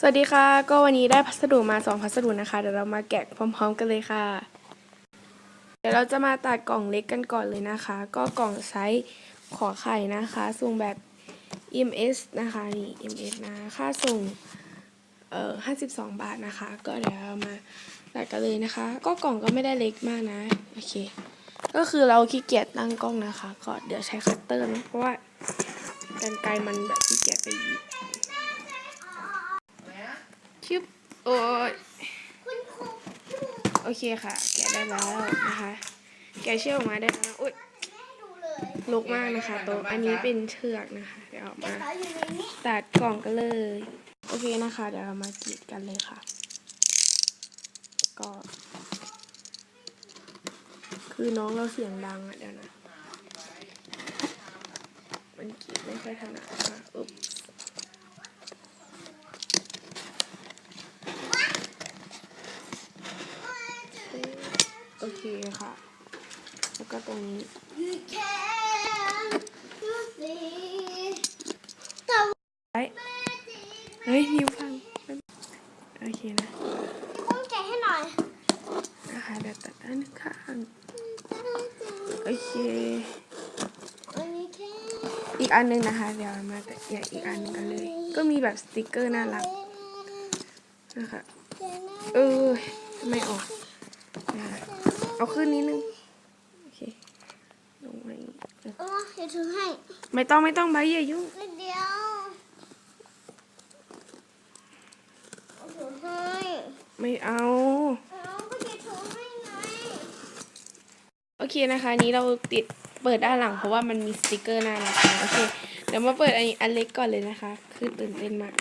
สวัสดีค่ะ ก็วันนี้ได้พัสดุมาสองพัสดุนะคะ เดี๋ยวเรามาแกะพร้อมๆกันเลยค่ะ เดี๋ยวเราจะมาตัดกล่องเล็กกันก่อนเลยนะคะ ก็กล่องไซส์ขอไข่นะคะส่งแบบ EMS นะคะนี่ EMS นะค่าส่งเอ่อ52 บาทนะคะ ก็เดี๋ยวเรามาตัดกันเลยนะคะ ก็กล่องก็ไม่ได้เล็กมากนะโอเค ก็คือเราขี้เกียจตั้งกล้องนะคะ ก็เดี๋ยวใช้คัตเตอร์นะเพราะว่ากันไกลมันแบบขี้เกียจไปหยิ บชึบโอ้ยโอเคค่ะ แกะได้แล้วนะคะ แกะเชือกออกมาได้แล้วอุ้ยลกมากนะคะโต๊ะอันนี้เป็นเชือกนะคะ เดี๋ยวเอามาตัดกล่องกันเลย โอเคนะคะ เดี๋ยวเรามากรีดกันเลยค่ะ ก็ คือน้องเราเสียงดังอะเดี๋ยวนะ มันกรีดไม่ค่อยถนัดค่ะอุ๊บ เคค่ะ แล้วก็ตรงนี้ You can you see ไอ้เฮ้ยนิ้วพังโอเคนะคุณแกะให้หน่อยนะคะเดี๋ยวตัดด้านหนึ่งข้างโอเคอันนี้แค่อีกอันหนึงนะคะ เดี๋ยวมาแตะแยกอีกอันหนึงกันเลย ก็มีแบบสติกเกอร์น่ารักนะคะเออไม่ออกนะคะ เอาขึ้นนิดนึง โอเค ลงมาอีกเออเออเดี๋ยวถือให้ ไม่ต้องไม่ต้องใบอย่ายุ่งนิดเดียวเอาถือให้ไม่เอาเอาก็จะถือให้ไงโอเคนะคะอันนี้เราติดเปิดด้านหลังเพราะว่ามันมีสติกเกอร์น่ารักนะโอเคเดี๋ยวมาเปิดอันอันเล็กก่อนเลยนะคะ คือตื่นเต้นมาก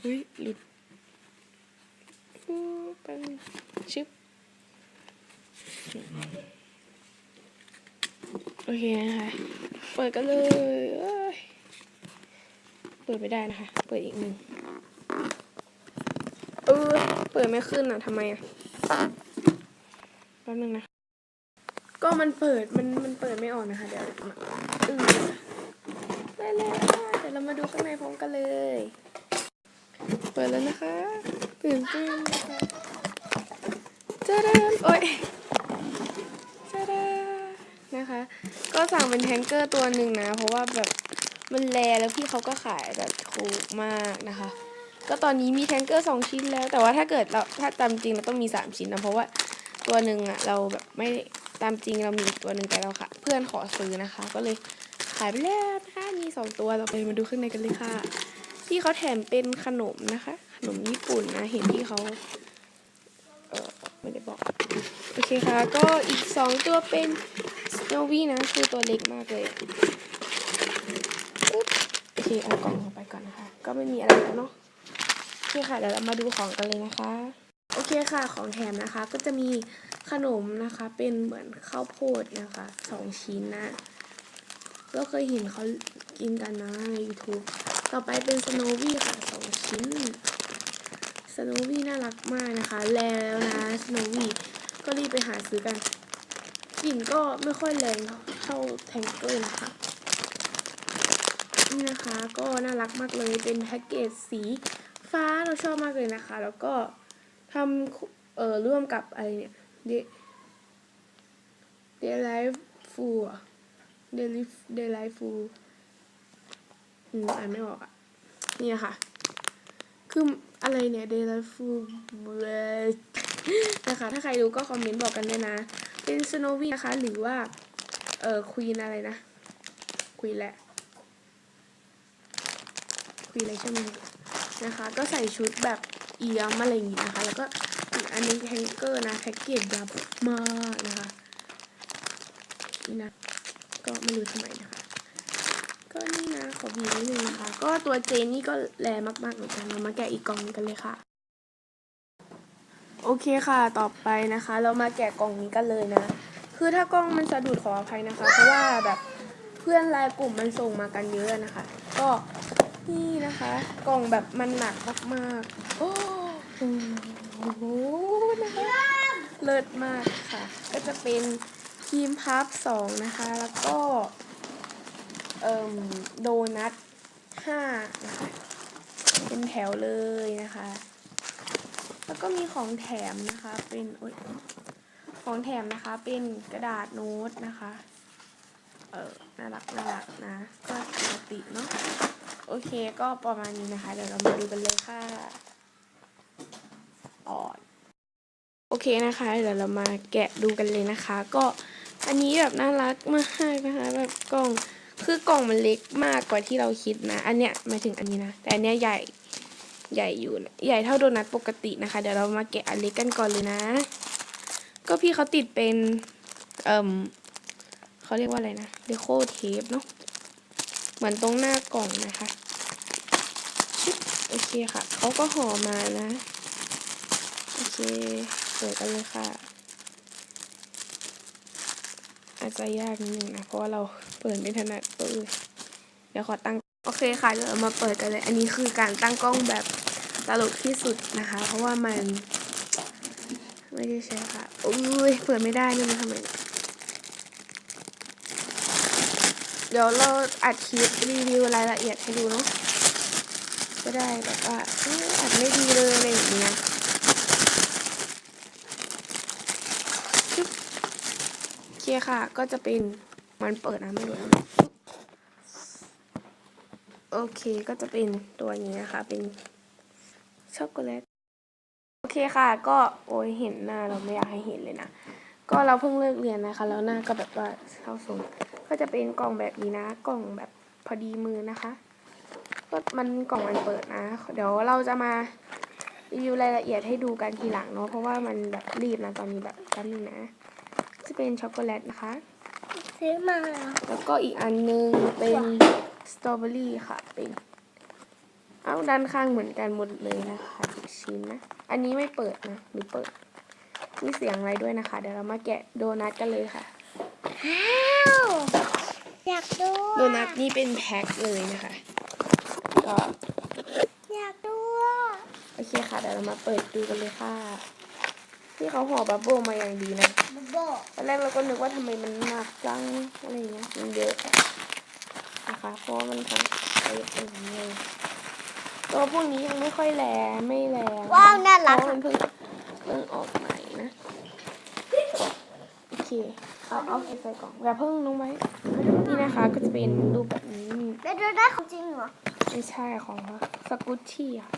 เฮ้ยหลุดฟูไปชึบ โอเคนะคะ เปิดกันเลยเยเปิดไม่ได้นะคะ เปิดอีกหนึ่งเออเปิดไม่ขึ้นอะทำไมอะแป๊บนึงนะ ก็มันเปิด มัน มันเปิดไม่ออกนะคะ เดี๋ยวเออได้แล้วเดี๋ยวเรามาดูข้างในพร้อมกันเลย เปิดแล้วนะคะ ตื่นเต้นนะคะจ้าดานโอ้ย นะคะ ก็สั่งเป็นแทงเกอร์ตัวหนึ่งนะ เพราะว่าแบบมันแลแล้วพี่เขาก็ขายแบบถูกมากนะคะ ก็ตอนนี้มีแทงเกอร์สองชิ้นแล้ว แต่ว่าถ้าเกิดเราถ้าตามจริงเราต้องมีสามชิ้นนะเพราะว่าตัวหนึ่งอะเราแบบไม่ตามจริงเรามีตัวหนึ่งแต่เราค่ะ เพื่อนขอซื้อนะคะ ก็เลยขายไปแล้วนะคะมีสองตัวเราไปมาดูข้างในกันเลยค่ะพี่เขาแถมเป็นขนมนะคะ ขนมญี่ปุ่นนะเห็นพี่เขาเออไม่ได้บอกโอเคค่ะ ก็อีกสองตัวเป็น โนวี่นะคือตัวเล็กมากเลยโอเคเอากล่องออกไปก่อนนะคะ ก็ไม่มีอะไรแล้วเนาะโอเคค่ะเดี๋ยวเรามาดูของกันเลยนะคะ โอเคค่ะของแถมนะคะ ก็จะมีขนมนะคะ เป็นเหมือนข้าวโพดนะคะสองชิ้นนะก็เคยเห็นเขากินกันนะใน YouTube ต่อไปเป็นสโนวี่ค่ะสองชิ้นสโนวี่น่ารักมากนะคะ แล้วนะสโนวี่ก็รีบไปหาซื้อกัน กลิ่นก็ไม่ค่อยแรงเท่าแทงเกอร์นะคะนี่นะคะก็น่ารักมากเลยเป็นแพ็กเกจสีฟ้าเราชอบมากเลยนะคะ แล้วก็ทำเอ่อร่วมกับอะไรเนี่ยเดเดลไลฟ์ฟูเดลิฟเดลไลฟ์ฟูอืมอ่านไม่ออกอะนี่ค่ะ คืออะไรเนี่ยเดลไลฟ์ฟูนะคะ ถ้าใครรู้ก็คอมเมนต์บอกกันด้วยนะ เป็นสโนวี่นะคะ หรือว่า เออควีนอะไรนะควีนแหละควีนอะไรใช่ไหมนะคะ ก็ใส่ชุดแบบเอียมอะไรอย่างงี้นะคะ แล้วก็อีกอันนี้แทงเกอร์นะแพ็กเกจยับมากนะคะนี่นะก็ไม่รู้ทำไมนะคะ ก็นี่นะขอบีนิดนึงนะคะ ก็ตัวเจนนี่ก็แรงมากๆเหมือนกันเรามาแกะอีกกล่องกันเลยค่ะ โอเคค่ะ ต่อไปนะคะ เรามาแกะกล่องนี้กันเลยนะ คือถ้ากล้องมันสะดุดขออภัยนะคะ เพราะว่าแบบเพื่อนรายกลุ่มมันส่งมากันเยอะนะคะ ก็นี่นะคะ กล่องแบบมันหนักมากๆโอ้โหนะคะเลิศมากค่ะ ก็จะเป็นครีมพับสองนะคะ แล้วก็เอ่มโดนัทห้านะคะ เป็นแถวเลยนะคะ แล้วก็มีของแถมนะคะเป็นอยของแถมนะคะเป็นกระดาษโน้ตนะคะ เออน่ารักน่ารักนะ ก็ปกติเนาะโอเคก็ประมาณนี้นะคะ เดี๋ยวเรามาดูกันเลยค่ะอ่อนโอเคนะคะ เดี๋ยวเรามาแกะดูกันเลยนะคะ ก็อันนี้แบบน่ารักมากนะคะแบบกล่องคือกล่องมันเล็กมากกว่าที่เราคิดนะ อันเนี้ยหมายถึงอันนี้นะ แต่อันเนี้ยใหญ่ ใหญ่อยู่ใหญ่เท่าโดนัทปกตินะคะ เดี๋ยวเรามาแกะอันเล็กกันก่อนเลยนะ ก็พี่เขาติดเป็น เอ่มเขาเรียกว่าอะไรนะเดโคเทปเนาะเหมือนตรงหน้ากล่องนะคะชึบโอเคค่ะเขาก็ห่อมานะโอเคเปิดกันเลยค่ะ อาจจะยากนิดนึงนะเพราะว่าเราเปิดไม่ถนัดเออเดี๋ยวขอตั้งโอเคค่ะเดี๋ยวมาเปิดกันเลย อันนี้คือการตั้งกล้องแบบ ตลกที่สุดนะคะ เพราะว่ามันไม่ได้ใช้ค่ะอุ้ยเปิดไม่ได้เลยมันทำไมเดี๋ยวเราอัดคลิปรีวิวรายละเอียดให้ดูเนาะก็ได้แบบว่าอัดไม่ดีเลยอะไรอย่างเงี้ยโอเคค่ะ ก็จะเป็นมันเปิดนะไม่รู้นะโอเคก็จะเป็นตัวนี้นะคะเป็น ช็อกโกแลตโอเคค่ะ ก็โอ้ยเห็นหน้าเราไม่อยากให้เห็นเลยนะ ก็เราเพิ่งเลิกเรียนนะคะ แล้วหน้าก็แบบว่าเศร้าสมก็จะเป็นกล่องแบบนี้นะ กล่องแบบพอดีมือนะคะก็มันกล่องมันเปิดนะ เดี๋ยวเราจะมารีวิวรายละเอียดให้ดูกันทีหลังเนาะเพราะว่ามันแบบรีบนะตอนนี้แบบแป๊บนึงนะ จะเป็นช็อกโกแลตนะคะ ซื้อมาแล้วก็อีกอันนึงเป็นสตรอเบอรี่ค่ะเป็น เอาด้านข้างเหมือนกันหมดเลยนะคะทุกชิ้นนะ อันนี้ไม่เปิดนะหรือเปิด มีเสียงอะไรด้วยนะคะ เดี๋ยวเรามาแกะโดนัทกันเลยค่ะอ้าวอยากดูโดนัทนี่เป็นแพ็คเลยนะคะก็อยากดูโอเคค่ะเดี๋ยวเรามาเปิดดูกันเลยค่ะ ที่เขาห่อบับเบิ้ลมาอย่างดีนะบ๊อบโบ้ตอนแรกเราก็นึกว่าทำไมมันหนักจังอะไรอย่างเงี้ยมันเยอะนะคะเพราะว่ามันทั้งไอ้อย่างนี้เลย ตัวพวกนี้ยังไม่ค่อยแรงไม่แรงว้าวน่ารักเพราะมันเพิ่งเพิ่งออกใหม่นะโอเคเอาเอาใส่กล่องอย่าเพิ่งลงไว้นี่นะคะก็จะเป็นรูปแบบนี้แล้วดูได้ของจริงเหรอไม่ใช่ของสกุตชี่ค่ะ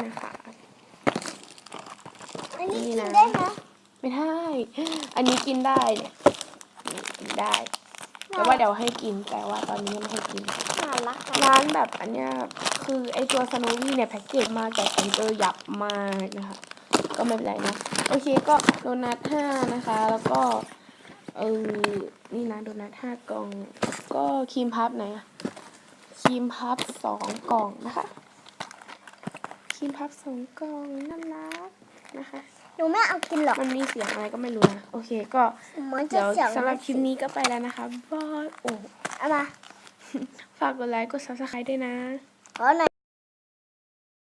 นะคะอันนี้นี่กินนะได้ไหมไม่ได้ อันนี้กินได้เนี่ยนี่กินได้ แต่ว่าเดี๋ยวให้กินแต่ว่าตอนนี้ไม่ให้กินน่ารักอะร้านแบบอันเนี้ย คือไอตัวสโนวี่เนี่ยแพ็กเกจมาแต่ผมเจอหยับมากนะคะ ก็ไม่เป็นไรนะ โอเคก็โดนัทห้านะคะ แล้วก็เออนี่นะโดนัทห้ากล่อง ก็ครีมพับไหนอะครีมพับสองกล่องนะคะครีมพับสองกล่องน่ารักนะคะหนูไม่เอากินหรอกมันมีเสียงอะไรก็ไม่รู้นะโอเคก็มันจะเดี๋ยวเสียงสำหรับคลิปนี้ก็ไปแล้วนะคะบายโอ้เอามาฝากกดไลค์กด subscribe ด้วยนะ ขอหน่อย